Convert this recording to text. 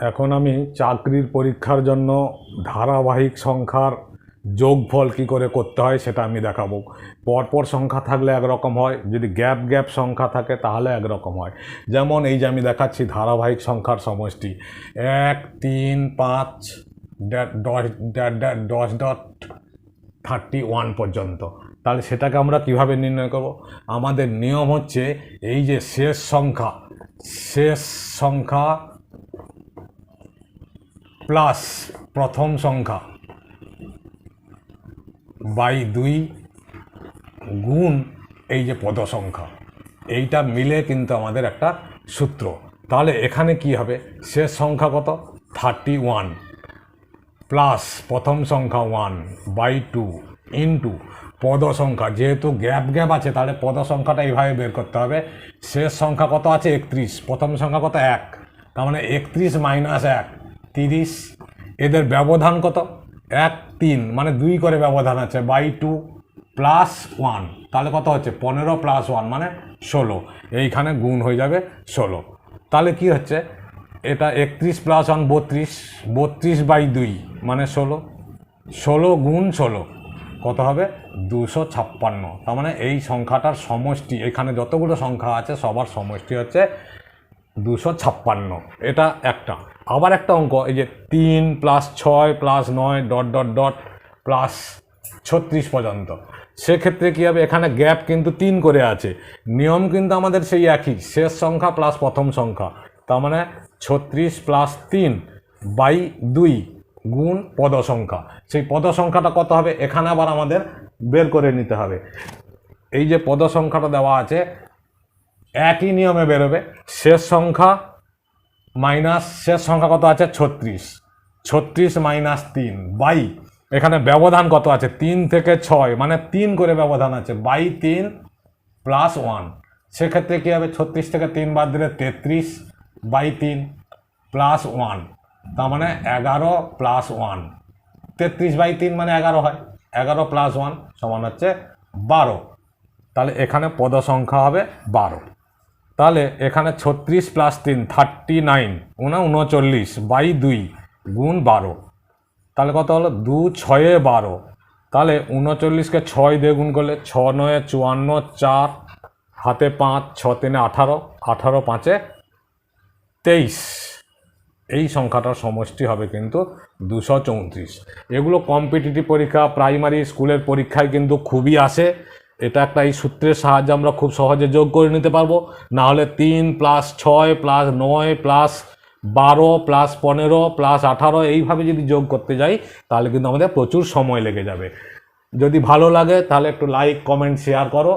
এখন আমি চাকরির পরীক্ষার জন্য ধারাবাহিক সংখ্যার যোগফল কী করে করতে হয় সেটা আমি দেখাবো। পরপর সংখ্যা থাকলে একরকম হয়, যদি গ্যাপ গ্যাপ সংখ্যা থাকে তাহলে একরকম হয়। যেমন এই যে আমি দেখাচ্ছি ধারাবাহিক সংখ্যার সমষ্টি। এক, তিন, পাঁচ দশ ডট থার্টি ওয়ান পর্যন্ত। তাহলে সেটাকে আমরা কীভাবে নির্ণয় করব? আমাদের নিয়ম হচ্ছে এই যে শেষ সংখ্যা শেষ সংখ্যা প্লাস প্রথম সংখ্যা বাই দুই গুণ এই যে পদ সংখ্যা। এইটা মিলে কিন্তু আমাদের একটা সূত্র। তাহলে এখানে কি হবে? শেষ সংখ্যা কত? থার্টি ওয়ান প্লাস প্রথম সংখ্যা ওয়ান বাই টু ইন্টু পদ সংখ্যা। যেহেতু গ্যাপ গ্যাপ আছে, তাহলে পদ সংখ্যাটা এইভাবে বের করতে হবে। শেষ সংখ্যা কত আছে? একত্রিশ। প্রথম সংখ্যা কত? এক। তার মানে একত্রিশ মাইনাস এক। তিরিশ। এদের ব্যবধান কত? এক, তিন। মানে দুই করে ব্যবধান আছে, বাই টু প্লাস ওয়ান। তাহলে কত হচ্ছে? পনেরো প্লাস ওয়ান মানে ষোলো। এইখানে গুণ হয়ে যাবে ষোলো। তাহলে কি হচ্ছে? এটা একত্রিশ প্লাস ওয়ান, বত্রিশ। বত্রিশ বাই দুই মানে ষোলো। ষোলো গুণ ষোলো, কত হবে? দুশো ছাপ্পান্ন। তার মানে এই সংখ্যাটার সমষ্টি, এখানে যতগুলো সংখ্যা আছে, সবার সমষ্টি হচ্ছে দুশো ছাপ্পান্ন। এটা একটা। আবার একটা অঙ্ক, এই যে তিন প্লাস ছয় প্লাস নয় ডট ডট ডট প্লাস ছত্রিশ পর্যন্ত। সেক্ষেত্রে কী হবে? এখানে গ্যাপ কিন্তু তিন করে আছে। নিয়ম কিন্তু আমাদের সেই একই, শেষ সংখ্যা প্লাস প্রথম সংখ্যা। তার মানে ছত্রিশ প্লাস তিন বাই দুই গুণ পদ সংখ্যা সেই পদ সংখ্যাটা কত হবে? এখানে আবার আমাদের বের করে নিতে হবে। এই যে পদ সংখ্যাটা দেওয়া আছে একই নিয়মে বেরোবে। শেষ সংখ্যা মাইনাস, শেষ সংখ্যা কত আছে? ছত্রিশ। ছত্রিশ মাইনাস তিন, বাই। এখানে ব্যবধান কত আছে? তিন থেকে ছয় মানে তিন করে ব্যবধান আছে, বাই তিন প্লাস ওয়ান। সেক্ষেত্রে কী হবে? ছত্রিশ থেকে তিন বাদ দিলে তেত্রিশ, বাই তিন প্লাস ওয়ান। তার মানে এগারো প্লাস ওয়ান। তেত্রিশ বাই তিন মানে এগারো হয়। এগারো প্লাস ওয়ান সমান হচ্ছে বারো। তাহলে এখানে পদ সংখ্যা হবে বারো। তাহলে এখানে ছত্রিশ প্লাস তিন থার্টি নাইন উনা উনচল্লিশ বাই দুই, গুণ বারো। তাহলে কত হলো? দু ছয়ে বারো। তাহলে উনচল্লিশকে ছয় দিয়ে গুণ করলে ছ নয়ে চুয়ান্ন, চার, হাতে পাঁচ, ছ তিনে আঠারো আঠারো পাঁচে তেইশ। এই সংখ্যাটার সমষ্টি হবে কিন্তু দুশো চৌত্রিশ। এগুলো কম্পিটিটিভ পরীক্ষা প্রাইমারি স্কুলের পরীক্ষায় কিন্তু খুবই আসে। এটা একটা এই সূত্রের সাহায্যে আমরা খুব সহজে যোগ করে নিতে পারব। নাহলে তিন প্লাস ছয় প্লাস নয় প্লাস বারো প্লাস পনেরো প্লাস আঠারো এইভাবে যদি যোগ করতে যাই, তাহলে কিন্তু আমাদের প্রচুর সময় লেগে যাবে। যদি ভালো লাগে তাহলে একটু লাইক কমেন্ট শেয়ার করো।